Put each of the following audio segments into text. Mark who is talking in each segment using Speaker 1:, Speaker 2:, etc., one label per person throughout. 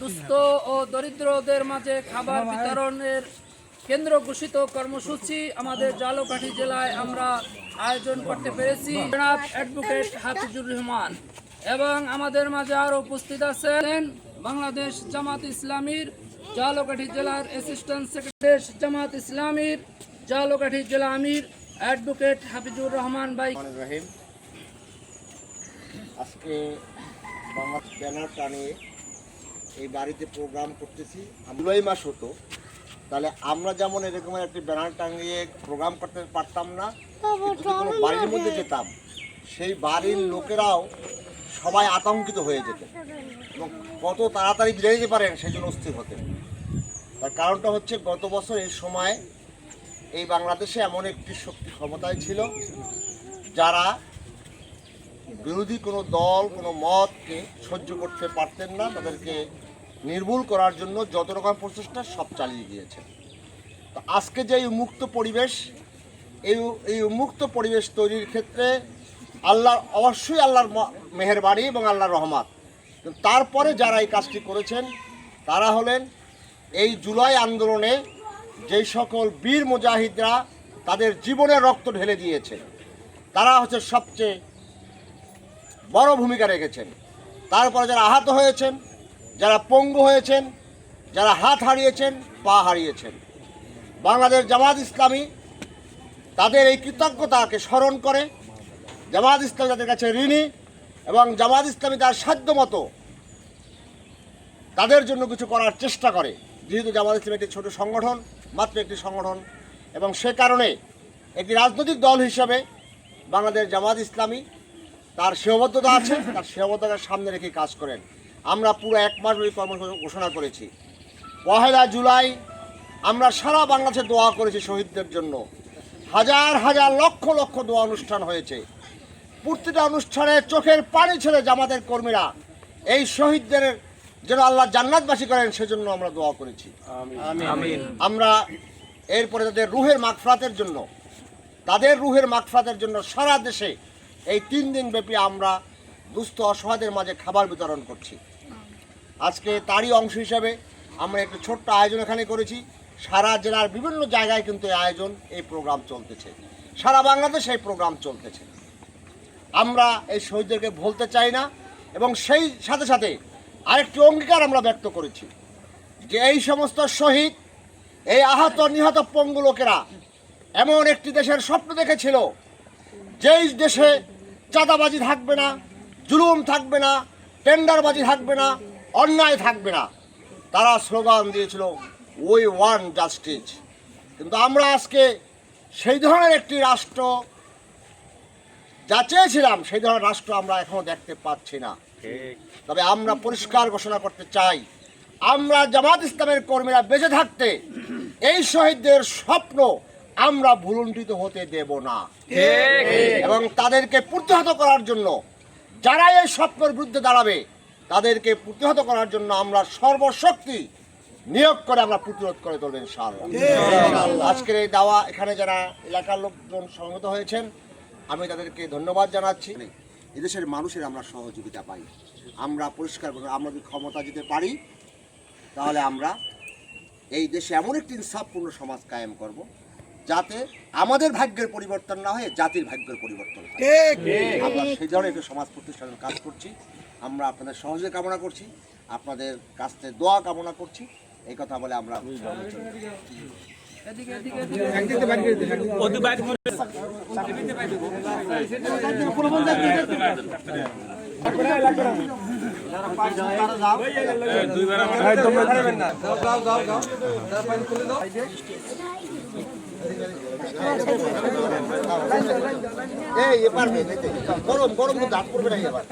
Speaker 1: দুস্থ ও দরিদ্রদের মাঝে খাবার বিতরণের কেন্দ্র ঘোষিত কর্মসূচি আমাদের জালকাঠি জেলায় আমরা আয়োজন করতে পেরেছি হাফিজুর রহমান এবং আমাদের মাঝে আরও উপস্থিত আছেন বাংলাদেশ জামাত ইসলামীর জালকাঠি জেলার অ্যাসিস্ট্যান্ট সেক্রেটারি জামাত ইসলামীর জালকাঠি জেলা আমির অ্যাডভোকেট হাফিজুর রহমান ভাই।
Speaker 2: রহিম আজকে বাংলা ব্যানার টানিয়ে এই বাড়িতে প্রোগ্রাম করতেছি। জুলাই মাস হতো তাহলে আমরা যেমন এরকম একটি ব্যানার টাঙিয়ে প্রোগ্রাম করতে পারতাম না কোনো বাড়ির মধ্যে যেতাম সেই বাড়ির লোকেরাও সবাই আতঙ্কিত হয়ে যেত। এবং কত তাড়াতাড়ি বিদায় যেতে পারেন সেই জন্য অস্থির হতেন। তার কারণটা হচ্ছে গত বছর এই সময় এই বাংলাদেশে এমন একটি শক্তি ক্ষমতায় ছিল যারা বিরোধী কোনো দল, কোনো মতকে সহ্য করতে পারতেন না, তাদেরকে নির্মূল করার জন্য যত রকম প্রচেষ্টা সব চালিয়ে গিয়েছে। তো আজকে যে এই উন্মুক্ত পরিবেশ, এই এই উন্মুক্ত পরিবেশ তৈরির ক্ষেত্রে আল্লাহর, অবশ্যই আল্লাহর মেহেরবাড়ি এবং আল্লাহর রহমত। তারপরে যারা এই কাজটি করেছেন, তারা হলেন এই জুলাই আন্দোলনে যেই সকল বীর মুজাহিদরা তাদের জীবনের রক্ত ঢেলে দিয়েছে, তারা হচ্ছে সবচেয়ে বড় ভূমিকা রেখেছেন। তারপরে যারা আহত হয়েছেন, যারা পঙ্গু হয়েছেন, যারা হাত হারিয়েছেন, পা হারিয়েছেন। বাংলাদেশ জামাত ইসলামী তাদের এই কৃতজ্ঞতাকে স্মরণ করে, জামাত ইসলামী তাদের কাছে ঋণী এবং জামাত ইসলামী তার সাধ্য মতো তাদের জন্য কিছু করার চেষ্টা করে। যেহেতু জামাত ইসলাম একটি ছোট সংগঠন, মাত্র একটি সংগঠন, এবং সে কারণে একটি রাজনৈতিক দল হিসাবে বাংলাদেশ জামাত ইসলামী তার সীমাবদ্ধতা আছে, তার সীমাবদ্ধতার সামনে রেখে কাজ করেন। আমরা পুরো এক মাস ওই কর্ম ঘোষণা করেছি। পহেলা জুলাই আমরা সারা বাংলাদেশে দোয়া করেছি শহীদদের জন্য। হাজার হাজার লক্ষ লক্ষ দোয়া অনুষ্ঠান হয়েছে। প্রতিটা অনুষ্ঠানে চোখের পানি ছেড়ে জামাতের কর্মীরা এই শহীদদের যেন আল্লাহ জান্নাতবাসী করেন সেজন্য আমরা দোয়া করেছি। আমরা এরপরে তাদের রুহের মাগফরাতের জন্য তাদের রুহের মাগফরাতের জন্য সারা দেশে এই তিন দিন ব্যাপী আমরা দুস্থ অসহায়দের মাঝে খাবার বিতরণ করছি। আজকে তারই অংশ হিসাবে আমরা একটু ছোট্ট আয়োজন এখানে করেছি। সারা জেলার বিভিন্ন জায়গায় কিন্তু এই আয়োজন এই প্রোগ্রাম চলতেছে। সারা বাংলাদেশে এই প্রোগ্রাম চলতেছে। আমরা এই শহীদদেরকে ভুলতে চাই না এবং সেই সাথে সাথে আরেকটি অঙ্গীকার আমরা ব্যক্ত করেছি যে এই সমস্ত শহীদ, এই আহত নিহত পঙ্গু লোকেরা এমন একটি দেশের স্বপ্ন দেখেছিল, যেই দেশে চাঁদাবাজি থাকবে না, জুলুম থাকবে না, টেন্ডারবাজি থাকবে না, অন্যায় থাকবে না। তারা স্লোগান দিয়েছিল উই ওয়ান জাস্টিস কিন্তু আমরা আজকে সেই ধরনের একটি রাষ্ট্র যা চেয়েছিলাম, সেই ধরনের রাষ্ট্র আমরা এখনও দেখতে পাচ্ছি না। তবে আমরা পরিষ্কার ঘোষণা করতে চাই আমরা জামাত ইসলামের কর্মীরা বেঁচে থাকতে এই শহীদদের স্বপ্ন আমরা ভুলুণ্ঠিত হতে দেব না। এবং তাদেরকে প্রতিহত করার জন্য যারা এই স্বপ্নের বিরুদ্ধে দাঁড়াবে তাদেরকে প্রতিহত করার জন্য আমরা সর্বশক্তি নিয়োগ করে আমরা প্রতিরোধ করে তুলবেন। আজকের এই দাওয়া এখানে যারা এলাকার লোকজন সমবেত হয়েছেন আমি তাদেরকে ধন্যবাদ জানাচ্ছি। এদেশের মানুষের আমরা সহযোগিতা পাই। আমরা পরিষ্কার করে আমরা যদি ক্ষমতা দিতে পারি তাহলে আমরা এই দেশে এমন একটি ইনসাফপূর্ণ সমাজ কায়েম করব যাতে আমাদের ভাগ্যের পরিবর্তন না হয়ে জাতির ভাগ্যের পরিবর্তন আমরা সেই ধরনের একটি সমাজ প্রতিষ্ঠানের কাজ করছি আমরা আপনাদের সহজে কামনা করছি আপনাদের কাছ থেকে দোয়া কামনা করছি এই কথা বলে আমরা এই এবার গরম গরম হাত পড়বে না এবার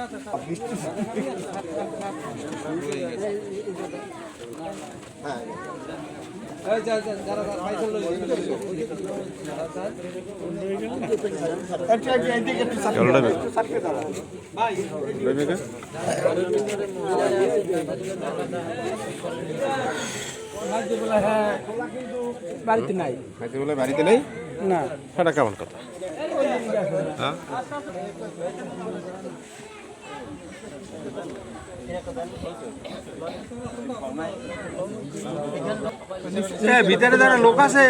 Speaker 2: হ্যাঁ?
Speaker 1: বাড়িতে নাই
Speaker 3: বাড়িতে নেই
Speaker 1: না
Speaker 3: সেটা কেমন কথা ভিতরে যারা লোক আছে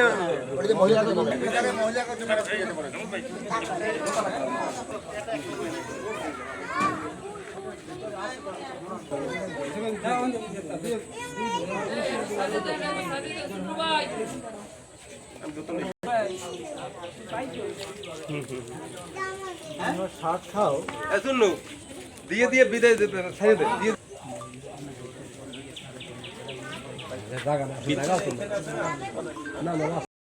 Speaker 3: শুনলো? দিয়ে দিয়ে বিদায় ছেড়ে দে দিয়ে